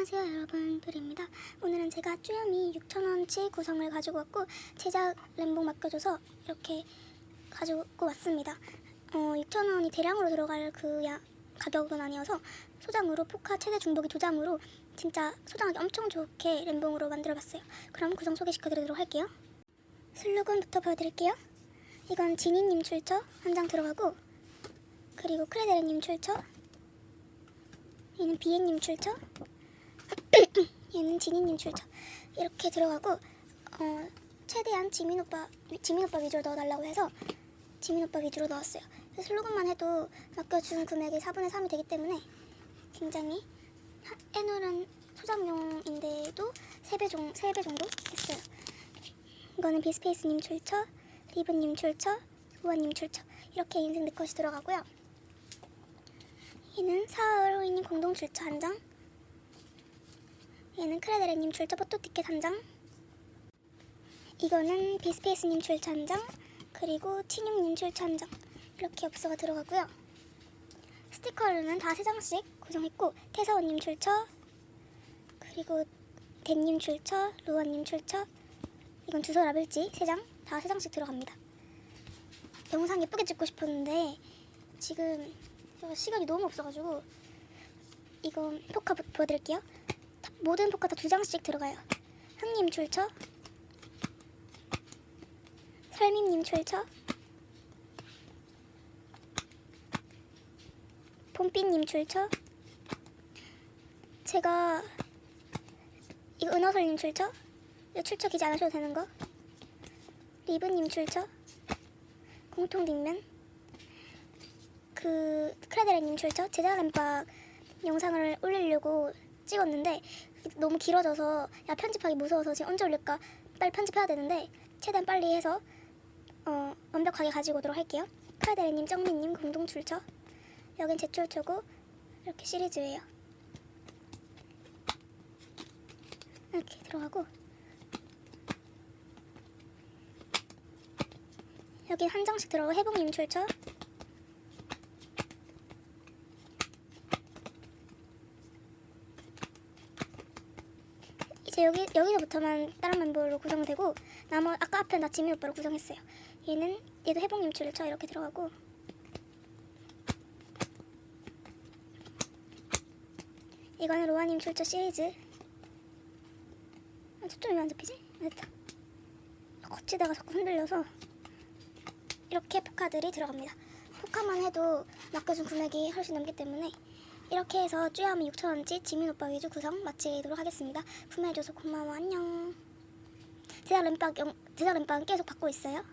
안녕하세요 여러분 브리입니다. 오늘은 제가 쭈여미 6,000원치 구성을 가지고 왔고 제작 램봉 맡겨줘서 이렇게 가지고 왔습니다. 어, 6,000원이 대량으로 들어갈 그 야, 가격은 아니어서 소장으로 포카 최대 중복이 두 장으로 진짜 소장하기 엄청 좋게 램봉으로 만들어봤어요. 그럼 구성 소개시켜드리도록 할게요. 슬로건부터 보여드릴게요. 이건 지니님 출처 한 장 들어가고 그리고 크레데르님 출처 얘는 비엔님 출처 얘는 지니님 출처 이렇게 들어가고 어, 최대한 지민 오빠 지민 오빠 위주로 넣어달라고 해서 지민 오빠 위주로 넣었어요. 슬로건만 해도 맡겨준 금액의 4분의 3이 되기 때문에 굉장히 하- 애누른 소장용인데도 3배, 정, 3배 정도 했어요. 이거는 비스페이스님 출처, 리브님 출처, 우아님 출처 이렇게 인생 내 것이 들어가고요. 얘는 사하로이님 공동 출처 한 장. 얘는 크레데레님 출처 포토티켓 한 장. 이거는 비스페이스님 출처 한 장. 그리고 티뇽님 출처 한 장. 이렇게 엽서가 들어가고요. 스티커로는 다 세 장씩 구성했고 태사원님 출처. 그리고 댄님 출처, 루아님 출처. 이건 주소 라벨지 세 장. 다 세 장씩 들어갑니다. 영상 예쁘게 찍고 싶었는데 지금 시간이 너무 없어가지고 이거 포카 보- 보여드릴게요. 다- 모든 포카 다 두 장씩 들어가요. 흥님 출처, 설밈님 출처, 봄빛님 출처. 제가 이거 은어설님 출처, 이거 출처 기재 안 하셔도 되는 거. 리브님 출처, 공통 뒷면. 그 크레데레님 출처 제작 램박 영상을 올리려고 찍었는데 너무 길어져서 야 편집하기 무서워서 지금 언제 올릴까 빨리 편집해야 되는데 최대한 빨리 해서 어, 완벽하게 가지고 오도록 할게요. 크레데레님, 정민님 공동 출처 여긴 제 출처고 이렇게 시리즈예요. 이렇게 들어가고 여기 한 장씩 들어가고 해봉님 출처 이제 여기 여기서부터만 다른 멤버로 구성되고 나머 아까 앞에 나 지민 오빠로 구성했어요. 얘는 얘도 해봉님 출처 이렇게 들어가고 이거는 로아님 출처 시리즈. 아, 초점이 왜 안 잡히지? 아, 됐다. 거치다가 자꾸 흔들려서 이렇게 포카들이 들어갑니다. 포카만 해도 맡겨준 금액이 훨씬 넘기 때문에 이렇게 해서 쭈야미 6천원치 지민 오빠 위주 구성 마치도록 하겠습니다. 구매해줘서 고마워 안녕. 제작 램빵 계속 받고 있어요.